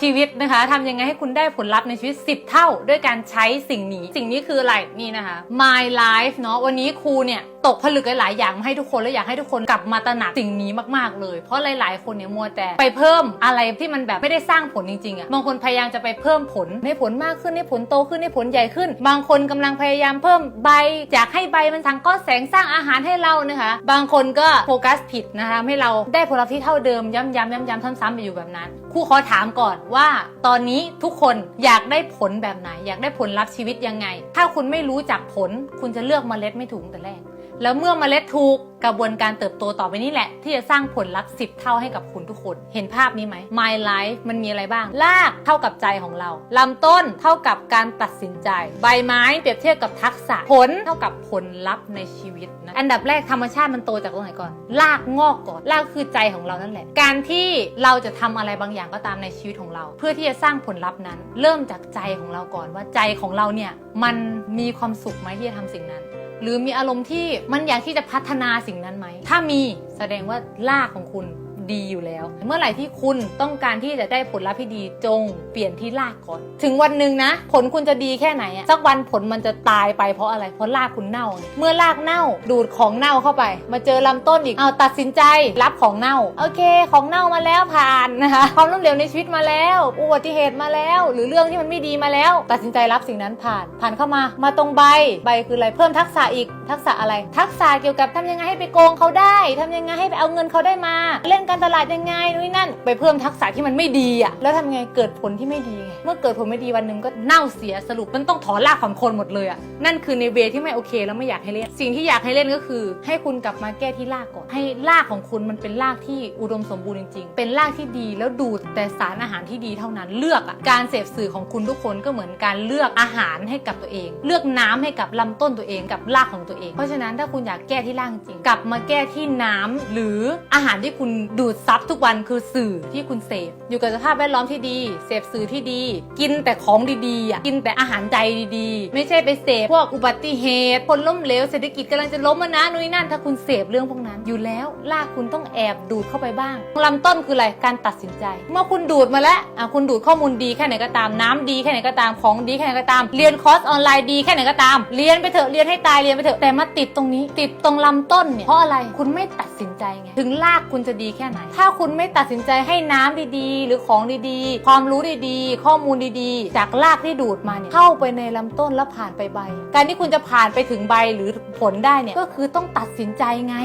ชีวิตนะคะทำยังไงให้คุณได้ผลลัพธ์ในชีวิต 10 เท่า ด้วยการใช้สิ่งนี้ สิ่งนี้คืออะไรนี่นะคะ My Life เนาะวันนี้ครูเนี่ย ตกผลึกหลายๆ อย่างมาให้ทุกคนและอยากให้ทุกคนกลับมาตระหนักสิ่งนี้มากๆเลย เพราะหลาย ๆ คนเนี่ยมัวแต่ไปเพิ่มอะไรที่มันแบบไม่ได้สร้างผลจริงๆอะบางคนพยายามจะไปเพิ่มผลให้ผลมากขึ้นให้ผลโตขึ้นให้ผลใหญ่ขึ้น บางคนกำลังพยายามเพิ่มใบอยากให้ใบมันสังก็แสงสร้างอาหารให้เรานะคะ บางคนก็โฟกัสผิดนะคะให้เราได้ผลลัพธ์ที่เท่าเดิมย้ำๆย้ำๆซ้ำๆไปอยู่แบบนั้นครูขอถามก่อนว่า ตอนนี้ทุกคนอยากได้ผลแบบไหน อยากได้ผลลัพธ์ชีวิตยังไง ถ้าคุณไม่รู้จักผล คุณจะเลือกเมล็ดไม่ถูกตั้งแต่แรกแล้วเมื่อเมล็ดถูกกระบวนการเติบโตต่อไปนี่แหละ ที่จะสร้างผลลัพธ์10 เท่าให้กับคุณทุกคน เห็นภาพนี้ไหม My Life มันมีอะไรบ้าง รากเท่ากับใจของเรา ลำต้นเท่ากับการตัดสินใจ ใบไม้เปรียบเทียบกับทักษะ ผลเท่ากับผลลัพธ์ในชีวิตนะ อันดับแรกธรรมชาติมันโตจากตรงไหนก่อน รากงอกก่อน รากคือใจของเรานั่นแหละ การที่เราจะทำอะไรบางอย่างก็ตามในชีวิตของเรา เพื่อที่จะสร้างผลลัพธ์นั้น เริ่มจากใจของเราก่อนว่าใจของเราเนี่ยมันมีความสุขไหมที่จะทำสิ่งนั้น หรือมีอารมณ์ที่มันอยากที่จะพัฒนาสิ่งนั้นไหม ถ้ามีแสดงว่ารากของคุณ ดีอยู่แล้ว เมื่อไหร่ที่คุณต้องการที่จะได้ผลลัพธ์ที่ดีจงเปลี่ยนที่รากก่อน ถึงวันหนึ่งนะ ผลคุณจะดีแค่ไหนอะสักวันผลมันจะตายไปเพราะอะไรเพราะรากคุณเน่า เมื่อรากเน่าดูดของเน่าเข้าไป มาเจอลำต้นอีกเอาตัดสินใจรับของเน่าโอเค ของเน่ามาแล้วผ่านนะคะความล้มเหลวในชีวิตมาแล้วอุบัติเหตุมาแล้ว หรือเรื่องที่มันไม่ดีมาแล้ว ตัดสินใจรับสิ่งนั้นผ่าน ผ่านเข้ามา มาตรงใบใบคืออะไรเพิ่มทักษะอีกทักษะอะไร ทักษะเกี่ยวกับทำยังไงให้ไปโกงเขาได้ทำยังไงให้ไปเอาเงินเขาได้มา เล่นการตลาดยังไงนู่นนนั่น ไปเพิ่มทักษะที่มันไม่ดีอะแล้วทำไงเกิดผลที่ไม่ดีไงเมื่อเกิดผลไม่ดีวันหนึ่งก็เน่าเสียสรุปมันต้องถอนรากถอนโคนหมดเลยอะนั่นคือในเวที่ไม่โอเคแล้วไม่อยากให้เล่น สิ่งที่อยากให้เล่นก็คือ ให้คุณกลับมาแก้ที่รากก่อน ให้รากของคุณมันเป็นรากที่อุดมสมบูรณ์จริงๆ เป็นรากที่ดีแล้วดูดแต่สารอาหารที่ดีเท่านั้นเลือกอะการเสพสื่อของคุณทุกคนก็เหมือนการเลือกอาหารให้กับตัวเอง เลือกน้ำให้กับลำต้นตัวเองกับรากของตัวเอง เพราะฉะนั้นถ้าคุณอยากแก้ที่รากจริงกลับมาแก้ที่น้ำหรืออาหารที่คุณดูดซับทุกวันคือสื่อที่คุณเสพอยู่กับสภาพแวดล้อมที่ดี เสพสื่อที่ดี กินแต่ของดีๆอะกินแต่อาหารใจดีๆ ไม่ใช่ไปเสพพวกอุบัติเหตุคนล้มเหลวเศรษฐกิจกำลังจะล้มนะนู่นนนั่นถ้าคุณเสพเรื่องพวกนั้น อยู่แล้วรากคุณต้องแอบดูดเข้าไปบ้างลำต้นคืออะไรการตัดสินใจ เมื่อคุณดูดมาแล้วอะคุณดูดข้อมูลดีแค่ไหนก็ตามน้ำดีแค่ไหนก็ตามของดีแค่ไหนก็ตาม เรียนคอร์สออนไลน์ดีแค่ไหนก็ตาม เรียนไปเถอะเรียนให้ตายเรียนไปเถอะแต่มาติดตรงนี้ ติดตรงลำต้นเนี่ยเพราะอะไรคุณไม่ตัดสินใจไงถึงรากคุณจะดีแค่ไหน ถ้าคุณไม่ตัดสินใจให้น้ำดีๆ หรือของดีๆ ความรู้ดีๆ ข้อมูลดีๆ จากรากที่ดูดมาเนี่ยเข้าไปในลำต้นแล้วผ่านไปใบ การที่คุณจะผ่านไปถึงใบหรือผลได้เนี่ยก็คือต้องตัดสินใจไง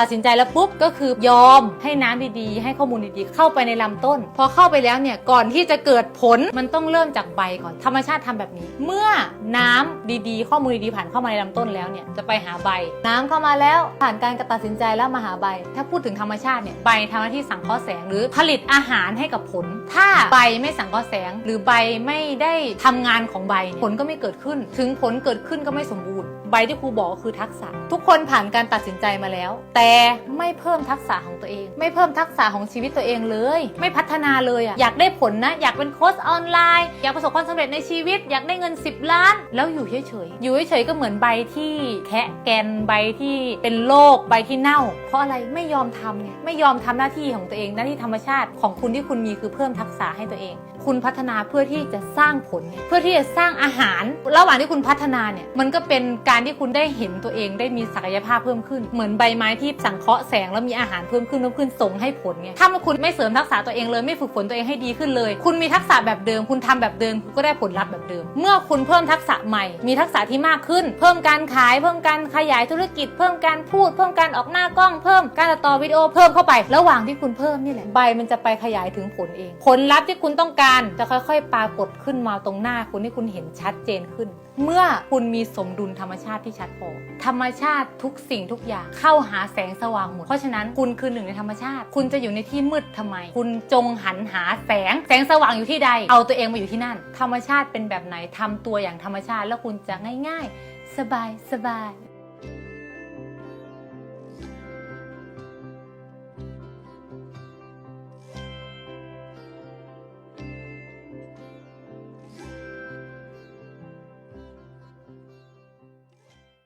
ตัดสินใจแล้วปุ๊บก็คือยอมให้น้ำดีๆ ให้ข้อมูลดีๆ เข้าไปในลำต้น พอเข้าไปแล้วเนี่ยก่อนที่จะเกิดผลมันต้องเริ่มจากใบก่อนธรรมชาติทำแบบนี้ เมื่อน้ำดีๆ ข้อมูลดีๆผ่านเข้ามาในลำต้นแล้วเนี่ยจะไปหาใบ น้ำเข้ามาแล้วผ่านการตัดสินใจแล้วมาหาใบ ถ้าพูดถึงธรรมชาติเนี่ยใบทำหน้าที่สังเคราะห์แสงหรือผลิตอาหารให้กับผล ถ้าใบไม่สังเคราะห์แสง หรือใบไม่ได้ทำงานของใบผลก็ไม่เกิดขึ้น ถึงผลเกิดขึ้นก็ไม่สมบูรณ์ ใบที่ครูบอกก็คือทักษะ ทุกคนผ่านการตัดสินใจมาแล้ว แต่ไม่เพิ่มทักษะของตัวเอง ไม่เพิ่มทักษะของชีวิตตัวเองเลย ไม่พัฒนาเลยอะอยากได้ผลนะ อยากเป็นโค้ชออนไลน์ อยากประสบความสำเร็จในชีวิต อยากได้เงิน 10 ล้าน แล้วอยู่เฉยๆอยู่เฉยๆก็เหมือนใบที่แคะแกนใบที่เป็นโรคใบที่เน่า เพราะอะไรไม่ยอมทำไงไม่ยอมทำหน้าที่ของตัวเองหน้าที่ธรรมชาติของคุณที่คุณมีคือเพิ่มทักษะให้ตัวเองคุณพัฒนาเพื่อที่จะสร้างผลไงเพื่อที่จะสร้างอาหาร ระหว่างที่คุณพัฒนาเนี่ยมันก็เป็นการที่คุณได้เห็นตัวเองได้มีศักยภาพเพิ่มขึ้น เหมือนใบไม้ที่สังเคราะห์แสงแล้วมีอาหารเพิ่มขึ้นเพิ่มขึ้นส่งให้ผลไงถ้าคุณไม่เสริมทักษะตัวเองเลยไม่ฝึกฝนตัวเองให้ดีขึ้นเลย คุณมีทักษะแบบเดิม คุณทำแบบเดิมคุณก็ได้ผลลัพธ์แบบเดิม เมื่อคุณเพิ่มทักษะใหม่ มีทักษะที่มากขึ้น เพิ่มการขาย เพิ่มการขยายธุรกิจ เพิ่มการพูด เพิ่มการออกหน้ากล้อง เพิ่มการตัดต่อวิดีโอเพิ่มเข้าไประหว่างที่คุณเพิ่มนี่แหละใบมันจะไปขยายถึงผลเอง ผลลัพธ์ที่คุณต้องการจะค่อยๆ ปรากฏขึ้นมาตรงหน้าคุณให้คุณเห็นชัดเจนขึ้น เมื่อคุณมีสมดุลธรรมชาติที่ชัดพอธรรมชาติทุกสิ่งทุกอย่างเข้าหาแสงสว่างหมด เพราะฉะนั้นคุณคือหนึ่งในธรรมชาติ คุณจะอยู่ในที่มืดทำไม คุณจงหันหาแสง แสงสว่างอยู่ที่ใด เอาตัวเองมาอยู่ที่นั่น ธรรมชาติเป็นแบบไหนทำตัวอย่างธรรมชาติ แล้วคุณจะง่าย ๆ สบายสบาย